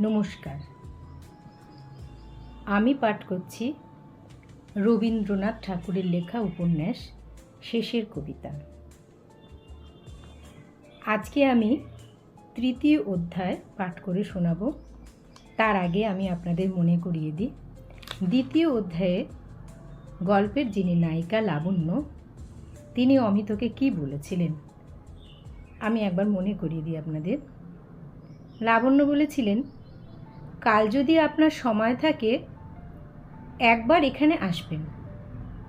নমস্কার। আমি পাঠ করছি রবীন্দ্রনাথ ঠাকুরের লেখা উপন্যাস, শেষের কবিতা। আজকে আমি তৃতীয় অধ্যায় পাঠ করে শোনাব। তার আগে আমি আপনাদের মনে করিয়ে দিই। দ্বিতীয় অধ্যায়ে গল্পের যিনি নায়িকা লাবণ্য, তিনি অমিতকে কি বলেছিলেন? আমি একবার মনে করিয়ে দিই আপনাদের। লাবণ্য বলেছিলেন কাল যদি আপনার সময় থাকে, একবার এখানে আসবেন।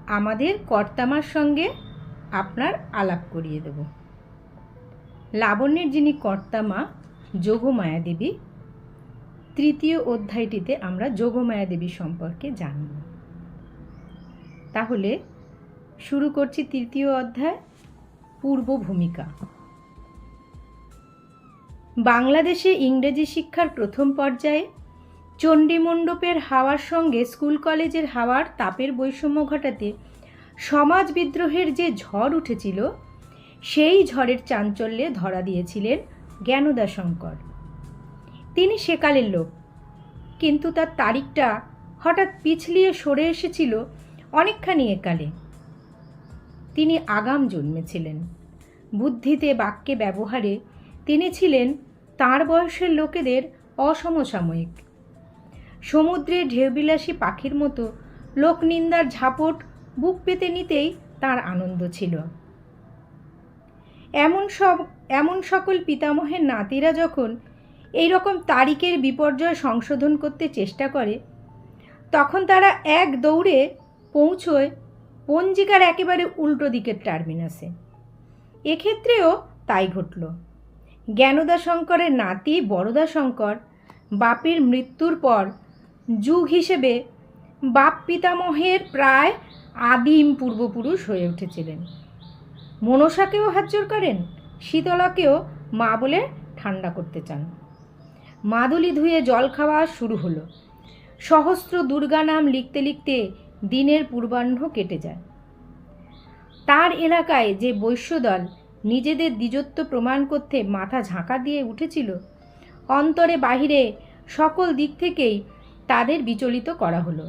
আমাদের কর্তামার সঙ্গে আপনার আলাপ করিয়ে দেব। লাবণ্যের যিনি কর্তামা, যোগমায়া দেবী, তৃতীয় অধ্যায়টিতে আমরা যোগমায়া দেবী সম্পর্কে জানব। তাহলে শুরু করছি তৃতীয় অধ্যায়, পূর্ব ভূমিকা। বাংলাদেশে ইংরেজি শিক্ষার প্রথম পর্যায়ে চণ্ডীমণ্ডপের হাওয়ার সঙ্গে স্কুল কলেজের হাওয়ার তাপের বৈষম্য ঘটাতে সমাজ বিদ্রোহের যে ঝড় উঠেছিল, সেই ঝড়ের চাঞ্চল্যে ধরা দিয়েছিলেন জ্ঞানদা শঙ্কর তিনি সেকালের লোক, কিন্তু তার তারিখটা হঠাৎ পিছলিয়ে সরে এসেছিল অনেকখানি একালে। তিনি আগাম জন্মেছিলেন। বুদ্ধিতে বাক্যে ব্যবহারে তিনি ছিলেন তার বয়সের লোকেদের অসমসাময়িক। সমুদ্রে ঢেউবিলাসী পাখির মতো লোকনিন্দার ঝাপট বুক পেতে নিতেই তার আনন্দ ছিল। এমন সব, এমন সকল পিতামহের নাতিরা যখন এই রকম তারিখের বিপর্যয় সংশোধন করতে চেষ্টা করে, তখন তারা এক দৌড়ে পৌঁছয় পঞ্জিকার একেবারে উল্টো দিকের টার্মিনাসে। এক্ষেত্রেও তাই ঘটল। জ্ঞানদাশঙ্করের নাতি বড়দা শঙ্কর বাপের মৃত্যুর পর যুগ হিসেবে বাপ পিতামহের প্রায় আদিম পূর্বপুরুষ হয়ে উঠেছিলেন। মনসাকেও হাজ্জর করেন, শীতলাকেও মা বলে ঠান্ডা করতে চান। মাদুলি ধুয়ে জল খাওয়া শুরু হলো। সহস্র দুর্গা নাম লিখতে লিখতে দিনের পূর্বাহ্ন কেটে যায়। তার এলাকায় যে বৈশ্যদল নিজেদের দ্বিজত্ব প্রমাণ করতে মাথা ঝাঁকা দিয়ে উঠেছিল, অন্তরে বাহিরে সকল দিক থেকেই তাদের বিচলিত করা হলো।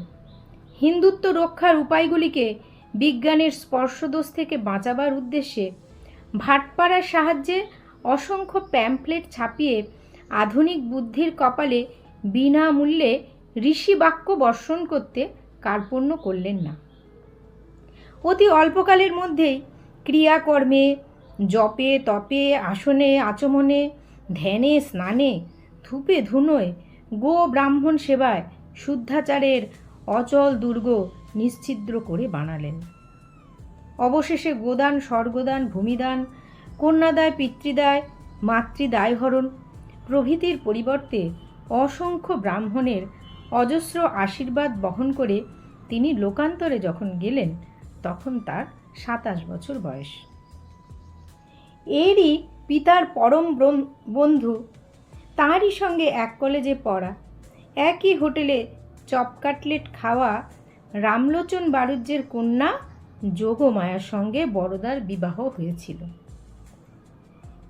হিন্দুত্ব রক্ষার উপায়গুলিকে বিজ্ঞানের স্পর্শদোষ থেকে বাঁচাবার উদ্দেশ্যে ভাটপাড়ার সাহায্যে অসংখ্য প্যাম্পলেট ছাপিয়ে আধুনিক বুদ্ধির কপালে বিনামূল্যে ঋষি বাক্য বর্ষণ করতে কার্পণ্য করলেন না। অতি অল্পকালের মধ্যেই ক্রিয়াকর্মে, জপে, তপে, আসনে, আচমনে, ধ্যানে, স্নানে, ধূপে, ধুনোয় গো ব্রাহ্মণ সেবায় শুদ্ধাচারের অচল দুর্গ নিশ্ছিদ্র করে বানালেন। অবশেষে গোদান, স্বর্গদান, ভূমিদান, কন্যাদায়, পিতৃদায়, মাতৃদায়হরণ প্রভৃতির পরিবর্তে অসংখ্য ব্রাহ্মণের অজস্র আশীর্বাদ বহন করে তিনি লোকান্তরে যখন গেলেন, তখন তার সাতাশ বছর বয়স। এরই পিতার পরম বন্ধু তাঁরই সঙ্গে এক কলেজে পড়া। একই হোটেলে চপ কাটলেট খাওয়া রামলোচন বারুজ্যের কন্যা যোগমায়ার সঙ্গে বড়দার বিবাহ হয়েছিল।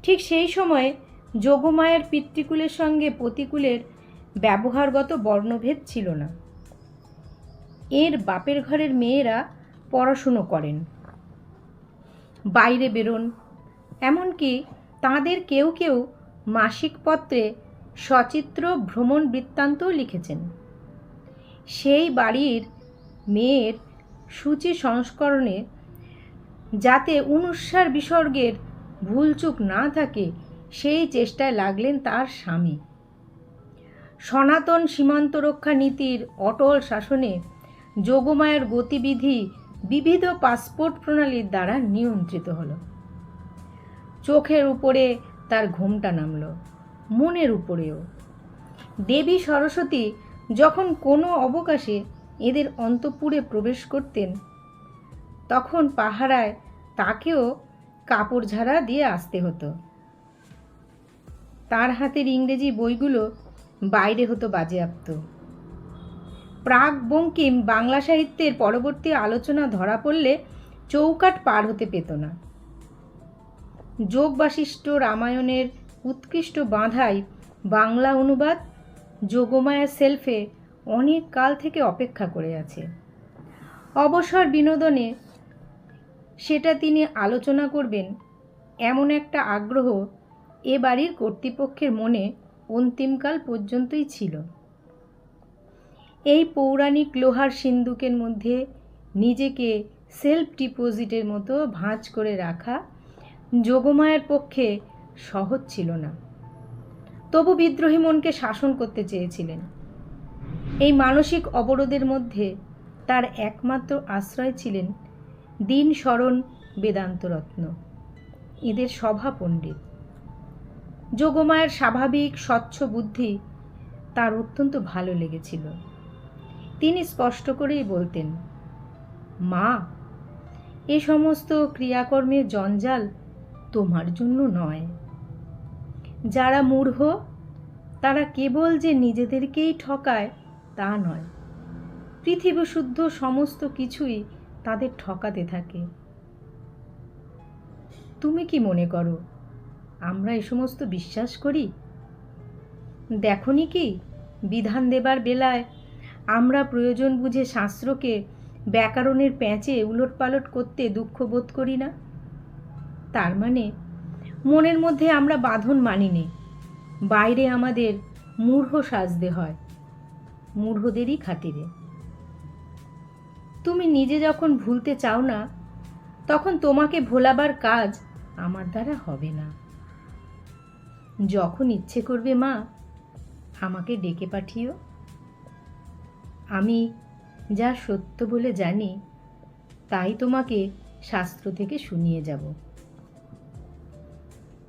ঠিক সেই সময়ে যোগমায়ের পিতৃকুলের সঙ্গে প্রতিকূলের ব্যবহারগত বর্ণভেদ ছিল না। এর বাপের ঘরের মেয়েরা পড়াশুনো করেন। বাইরে বেরোন। এমনকি তাদের কেউ কেউ মাসিক পত্রে সচিত্র ভ্রমণ বৃত্তান্তও লিখেছেন। সেই বাড়ির মেয়ের সূচি সংস্করণে যাতে অনুস্বার বিসর্গের ভুলচুক না থাকে, সেই চেষ্টায় লাগলেন তার স্বামী। সনাতন সীমান্ত রক্ষা নীতির অটল শাসনে যোগমায়ের গতিবিধি বিবিধ পাসপোর্ট প্রণালীর দ্বারা নিয়ন্ত্রিত হল। চোখের উপরে তার ঘুমটা নামল, মনের উপরেও। দেবী সরস্বতী যখন কোনো অবকাশে এদের অন্তপুরে প্রবেশ করতেন, তখন পাহারায় তাকেও কাপড় ঝাড়া দিয়ে আসতে হতো। তার হাতের ইংরেজি বইগুলো বাইরে হতো বাজেয়াপ্ত। প্রাক বঙ্কিম বাংলা সাহিত্যের পরবর্তী আলোচনা ধরা পড়লে চৌকাট পার হতে পেত না। যোগ বাশিষ্ঠ রামায়ণের উৎকৃষ্ট বাঁধাই বাংলা অনুবাদ যোগমায়া সেলফে অনেক কাল থেকে অপেক্ষা করে আছে। অবসর বিনোদনে সেটা তিনি আলোচনা করবেন এমন একটা আগ্রহ এ বাড়ির কর্তৃপক্ষের মনে অন্তিমকাল পর্যন্তই ছিল। এই পৌরাণিক লোহার সিন্দুকের মধ্যে নিজেকে সেলফ ডিপোজিটের মতো ভাঁজ করে রাখা যোগমায়ের পক্ষে সহজ ছিল না। তবু বিদ্রোহী মনকে শাসন করতে চেয়েছিলেন। এই মানসিক অবরোধের মধ্যে তার একমাত্র আশ্রয় ছিলেন দিন স্মরণ বেদান্তরত্ন, এদের সভা পণ্ডিত। যোগমায়ের স্বাভাবিক স্বচ্ছ বুদ্ধি তার অত্যন্ত ভালো লেগেছিল। তিনি স্পষ্ট করেই বলতেন, মা, এ সমস্ত ক্রিয়াকর্মের জঞ্জাল তোমার জন্য নয়। যারা মূঢ় তারা কেবল যে নিজেদেরকেই ঠকায় তা নয়। পৃথিবী শুদ্ধ সমস্ত কিছুই তাদের ঠকাতে থাকে। তুমি কি মনে করো, আমরা এ সমস্ত বিশ্বাস করি? দেখনি কি, বিধান দেবার বেলায় আমরা প্রয়োজন বুঝে শাস্ত্রকে ব্যাকরণের প্যাঁচে উলট পালট করতে দুঃখ বোধ করি না? তার মানে? মনের মধ্যে আমরা বাঁধন মানি নে বাইরে আমাদের মূঢ় সাজতে হয়, মূঢ়দেরই খাতিরে। তুমি নিজে যখন ভুলতে চাও না, তখন তোমাকে ভোলাবার কাজ আমার দ্বারা হবে না। যখন ইচ্ছে করবে মা, আমাকে ডেকে পাঠিও। আমি যা সত্য বলে জানি, তাই তোমাকে শাস্ত্র থেকে শুনিয়ে যাব।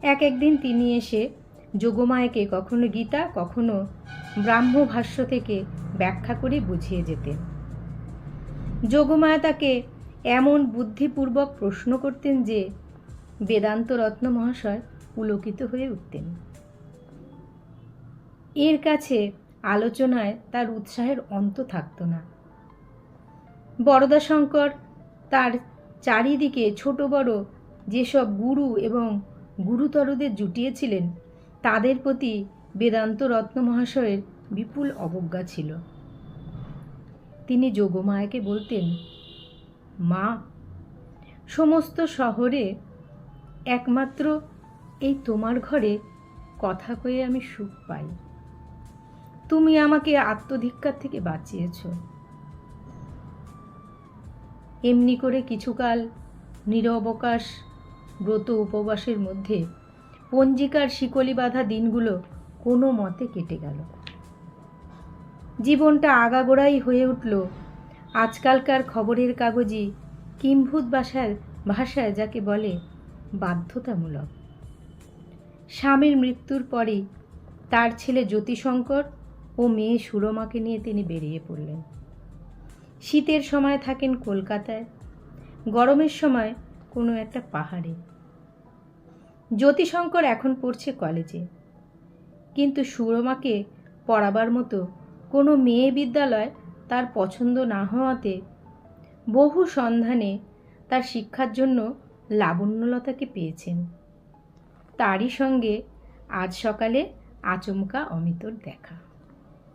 এক একদিন তিনি এসে যোগমায়াকে কখনো গীতা, কখনো ব্রাহ্মভাষ্য থেকে ব্যাখ্যা করে বুঝিয়ে যেতেন। যোগমায়া তাকে এমন বুদ্ধিপূর্বক প্রশ্ন করতেন যে বেদান্ত রত্ন মহাশয় পুলকিত হয়ে উঠতেন। এর কাছে আলোচনায় তার উৎসাহের অন্ত থাকত না। বরদাশঙ্কর তার চারিদিকে ছোট বড় যেসব গুরু এবং গুরুতরদের জুটিয়েছিলেন। তাদের প্রতি বেদান্ত রত্ন মহাশয়ের বিপুল অবজ্ঞা ছিল। তিনি যোগমায়াকে বলতেন, মা, সমস্ত শহরে একমাত্র এই তোমার ঘরে কথা কয়ে আমি সুখ পাই। তুমি আমাকে আত্মধিক্কার থেকে বাঁচিয়েছ। এমনি করে কিছুকাল নিরবকাশ ব্রত উপবাসের মধ্যে পঞ্জিকার শিকলি বাঁধা দিনগুলো কোনো মতে কেটে গেল। জীবনটা আগাগোড়াই হয়ে উঠল। আজকালকার খবরের কাগজই কিম্ভূত ভাষার ভাষায় যাকে বলে বাধ্যতামূলক। স্বামীর মৃত্যুর পরেই তার ছেলে জ্যোতিশঙ্কর ও মেয়ে সুরমাকে নিয়ে তিনি বেরিয়ে পড়লেন। শীতের সময় থাকেন কলকাতায়। গরমের সময় কোনো একটা পাহাড়ে। জ্যোতিশঙ্কর এখন পড়ছে কলেজে। কিন্তু সুরমাকে পড়াবার মতো কোনো মেয়ে বিদ্যালয় তার পছন্দ না হওয়াতে বহু সন্ধানে তার শিক্ষার জন্য লাবণ্যলতাকে পেয়েছেন। তারই সঙ্গে আজ সকালে আচমকা অমিতর দেখা।